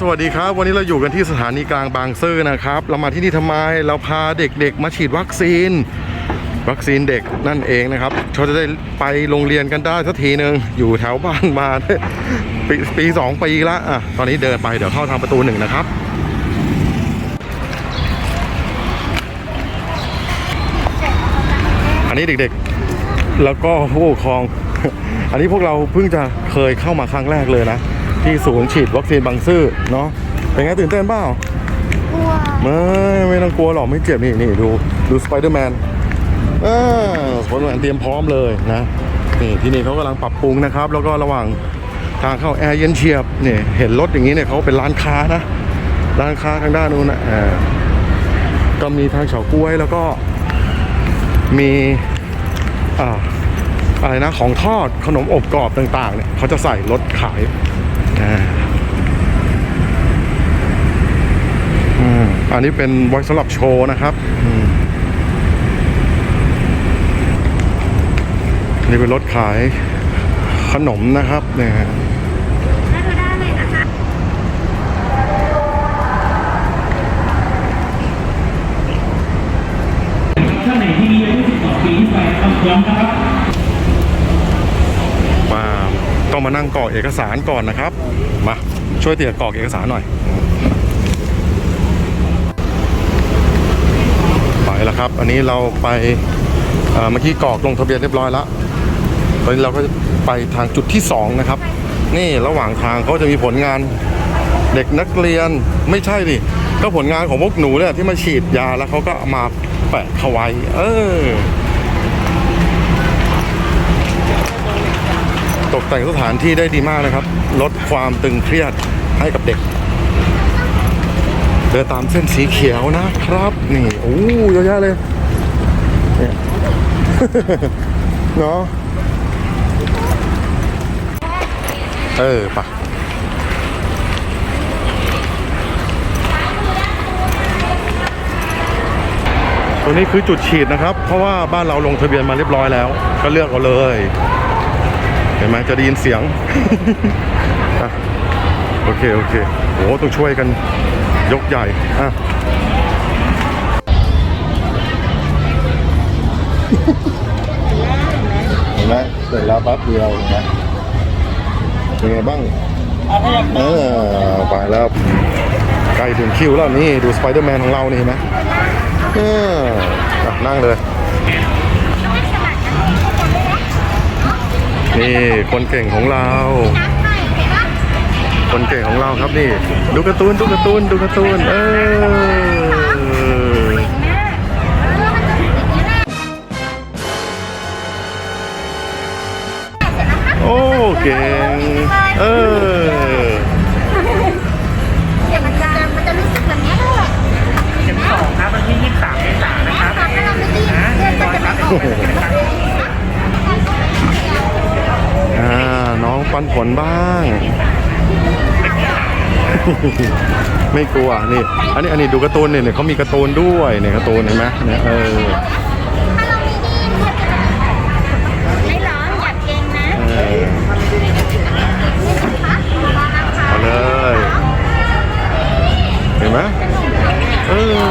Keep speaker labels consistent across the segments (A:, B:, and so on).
A: สวัสดีครับ วันนี้เราอยู่กันที่สถานีกลางบางซื่อนะครับ เรามาที่นี่ทำไมเราพาเด็กๆ มาฉีดวัคซีน วัคซีนเด็กนั่นเองนะครับเขาจะได้ไปโรงเรียนกันได้สักทีหนึ่งอยู่แถวบ้านมาปีปีสองปีละอะตอนนี้เดินไปเดี๋ยวเข้าทางประตูหนึ่งนะครับอันนี้เด็กๆ แล้วก็ผู้ปกครอง อันนี้พวกเราเพิ่งจะเคยเข้ามาครั้งแรกเลยนะ ที่ศูนย์ฉีดวัคซีนบางซื่อเนาะเป็นไงตื่นเต้นเปล่า ก
B: ลัว
A: ไม่ไม่ต้องกลัวหรอกไม่เจ็บนี่นี่ดูดูสไปเดอร์แมนเออสไปเดอร์แมนเตรียมพร้อมเลยนะนี่ที่นี่เขากำลังปรับปรุงนะครับ แล้วก็ระหว่างทางเข้าแอร์เย็นเฉียบเนี่ยเห็นรถอย่างนี้เนี่ยเขาเป็นร้านค้านะ ร้านค้าทางด้านนู้นนะอ่าก็มีทางเฉาก้วยแล้วก็มีอ่าอะไรนะของทอดขนมอบกรอบต่างๆเนี่ยเขาจะใส่รถขาย อันนี้เป็นไว้สำหรับโชว์นะครับนี่เป็นรถขายขนมนะครับเนี่ย
B: นั่
A: งกรอกเอกสารก่อนนะครับ มาช่วยเตี่ยกรอกเอกสารหน่อย ไปแล้วครับ อันนี้เราไปเมื่อกี้กรอกลงทะเบียนเรียบร้อยแล้วตอนนี้เราก็จะไปทางจุดที่สองนะครับ นี่ระหว่างทางเขาจะมีผลงานเด็กนักเรียนไม่ใช่ดิก็ผลงานของพวกหนูเนี่ยที่มาฉีดยาแล้วเขาก็มาแปะเขาไว้ เออ ตกแต่งสถานที่ได้ดีมากนะครับ ลดความตึงเครียดให้กับเด็ก เดินตามเส้นสีเขียวนะครับ นี่โอ้เยอะแยะเลยเนี่ยเนาะเออปะตัวนี้คือจุดฉีดนะครับ เพราะว่าบ้านเราลงทะเบียนมาเรียบร้อยแล้ว ก็เลือกเอาเลย ห็นไหมจะได้ยินเสียงอะโอเค โอเคโอ้ต้องช่วยกันยกใหญ่อะเห็นไหมเสร็จแล้วแป๊บเดียวเห็นไหมเป็นไงบ้างเออไปแล้วใกล้ถึงคิวแล้วนี่ ดูสไปเดอร์แมนของเรานี่เห็นไหมเอออะนั่งเลย นี่คนเก่งของเรา คนเก่งของเราครับนี่ ดูการ์ตูนดูการ์ตูนดูการ์ตูนเออโอ้เก่งเออ
B: เดี๋ยวมันจะมันจะรู้สึกแบบนี้แหละ
C: เข็มสองครับวันที่23เมษายนนะครับ
A: ปันผลบ้าง ไม่กลัวนี่ อันนี้อันนี้ดูการ์ตูนเนี่ยเขามีการ์ตูนด้วยเนี่ยการ์ตูนเห็นไหมเนี่ยเออ
B: ไม่ร้องอย่าเก่งนะ
A: เออเอาเลย เห็นไหมเออ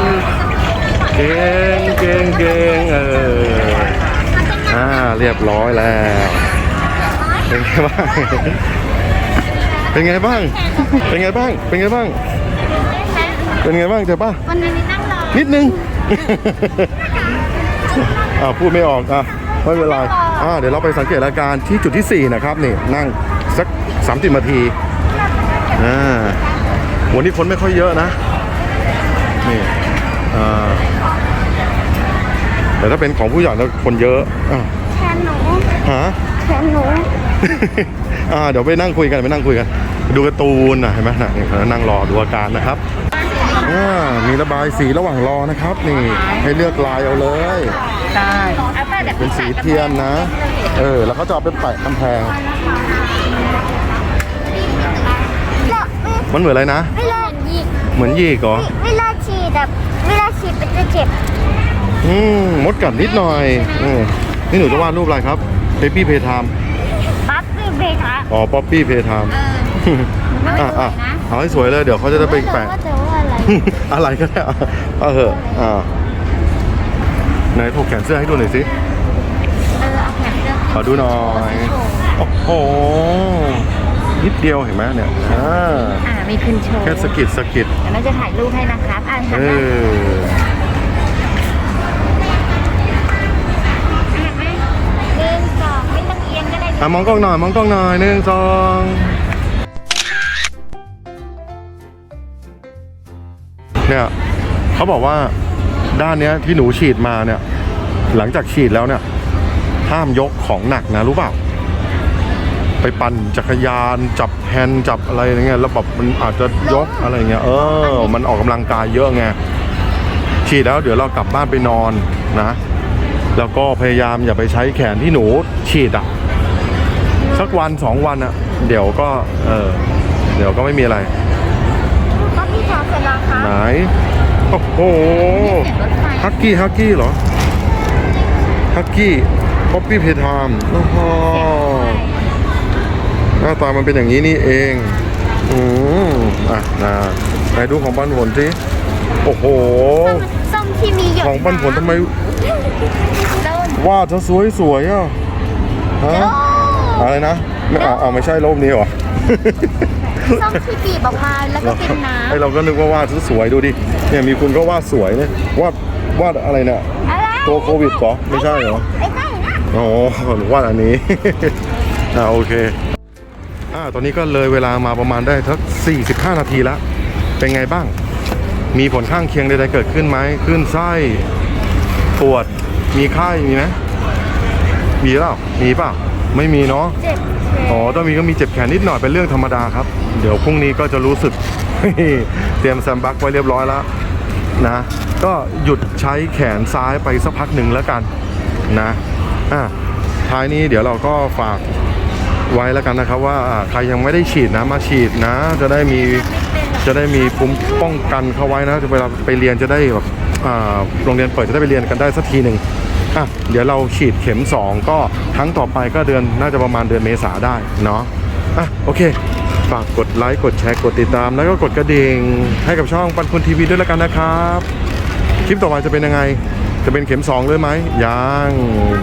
A: เก่งเก่งเก่งเอออ่าเรียบร้อยแล้ว เป็นไงบ้าง เป็นไงบ้าง เป็นไงบ้าง เป็นไงบ้าง เป็นไงบ้างเจ็บป่ะ
B: วันนี้นั่งรอ
A: นิดนึงอ่าพูดไม่ออกอะไม่เป็นไรอ่าเดี๋ยวเราไปสังเกตอาการที่จุดที่ 4 นะครับนี่นั่งสัก30นาทีอ่าวันนี้คนไม่ค่อยเยอะนะนี่อ่าแต่ถ้าเป็นของผู้ใหญ่แล้วคนเยอะอ่า
B: แทนหนู
A: ฮะ
B: แทนหนู
A: อ่าเดี๋ยวไปนั่งคุยกันไปนั่งคุยกัน ดูการ์ตูนนะเห็นไหมนะนี่เขานั่งรอดูอาการนะครับอ่ามีระบายสีระหว่างรอนะครับ นี่ให้เลือกลายเอาเลย
C: ได้
A: เป็นสีเทียนนะ เออ แล้วเขาจะเอาไปแปะกำแพง มันเหมือนอะไรนะ
B: เวลาฉีด
A: เหมือนยีกเหรอ
B: เวลาฉีดแบบเวลาฉีดมันจะเจ็บ
A: อืมมดกัดนิดหน่อยอืมนี่หนูจะวาดรูปอะไรครับเ a ปี้เพทาม
B: ปั๊บคือเบรกอะ
A: อ๋อป๊อปปี้เพทาม
B: เออไม่
A: อะ
B: สว
A: อะ
B: ยนะ
A: เอาให้สวยเลยเดี๋ยวเขาจะได้ไปแปะ
B: ว่าจะว่าอะไร
A: อะไรก็ได้เอาเอาเหอะอ่าไหนถกแขนเสื้อให้ดูหน่อยสิ
B: เออเอาแขนเสื้อ
A: ขอดูหน่อย โอ้โห นิดเดียวเห็นไหมเนี่ยอ่า
B: อ่ามีขึ้นโชว์
A: แค่สะกิดสะกิด
B: เดี๋ยวเราจะถ่ายรูปให้นะครับอ่าน
A: เอ
B: หันหน้า
A: อ
B: อะ
A: มองกล้องหน่อยมองกล้องหน่อยหนึ่งสองเนี่ยเขาบอกว่าด้านเนี้ยที่หนูฉีดมาเนี่ย หลังจากฉีดแล้วเนี่ย ห้ามยกของหนักนะรู้เปล่า ไปปั่นจักรยานจับแฮนด์จับอะไรอย่างเงี้ยแล้วแบบมันอาจจะยกอะไรเงี้ยเออ มันออกกำลังกายเยอะไงฉีดแล้วเดี๋ยวเรากลับบ้านไปนอนนะ แล้วก็พยายามอย่าไปใช้แขนที่หนูฉีดอะ สักวันสองวันอะเดี๋ยวก็เออเดี๋ยวก็ไม่มีอะไร
B: ก็พี่ชอเสร็จแล้วครับ
A: ไหนโอ้โห
B: เสียงรถไฟ
A: ฮักกี้ฮักกี้เหรอฮักกี้ป๊อปปี้เพทามโอ้โหหน้าตามันเป็นอย่างนี้นี่เองอืมอะนะไหนดูของปันผลสิโอ้โห
B: ส้มที่มีหยด
A: ของปันผลทำไม
B: ต้น
A: วาดซะสวยสวยๆอะฮะ อะไรนะไม่เอาเอาไม่ใช่รูปนี้เหรอ
B: ส้มที่บีบออกมาแล้วก็เป็นน้
A: ไอเราก็นึกว่าวาดสวยๆดูดิ เนี่ยมีคุณก็วาดสวยเนี่ยวาดวาดอะไรเนี่ยำ
B: อะไร
A: ตัวโควิดเหรอไม่ใช่เหรอ
B: ไม่ใช่นะ
A: อ๋อหรือว่าอันนี้ อ่าโอเคอ่าตอนนี้ก็เลยเวลามาประมาณได้สัก45 นาทีแล้วเป็นไงบ้าง มีผลข้างเคียงใดๆเกิดขึ้นไหมขึ้นไส้ปวดมีไข้มีไหมมีเปล่ามีเปล่า ไม่มีเนาะ
B: เจ็บ
A: อ๋อถ้ามีก็มีเจ็บแขนนิดหน่อยเป็นเรื่องธรรมดาครับ เดี๋ยวพรุ่งนี้ก็จะรู้สึก เตรียมแซมบักไว้เรียบร้อยแล้วนะ ก็หยุดใช้แขนซ้ายไปสักพักหนึ่งแล้วกันนะอะท้ายนี้เดี๋ยวเราก็ฝากไว้แล้วกันนะครับ ว่าอ่าใครยังไม่ได้ฉีดนะมาฉีดนะ จะได้มีจะได้มีภูมิป้องกันเข้าไว้นะเวลาไปเรียนจะได้แบบอ่าโรงเรียนเปิดจะได้ไปเรียนกันได้สักทีหนึ่ง อะเดี๋ยวเราฉีดเข็ม 2 ก็ครั้งต่อไปก็เดือนน่าจะประมาณเดือนเมษาได้เนาะอะโอเค ฝากกดไลค์กดแชร์กดติดตาม แล้วก็กดกระดิ่งให้กับช่องปันคุณทีวีด้วยแล้วกันนะครับ คลิปต่อไปจะเป็นยังไง จะเป็นเข็ม 2 เลยไหมยัง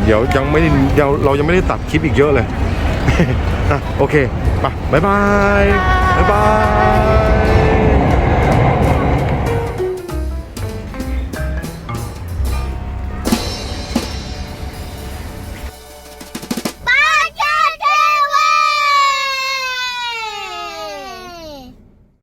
A: เดี๋ยวยังไม่เดี๋ยวเรายังไม่ได้ตัดคลิปอีกเยอะเลยอะโอเคไปบ๊ายบายบ๊ายบาย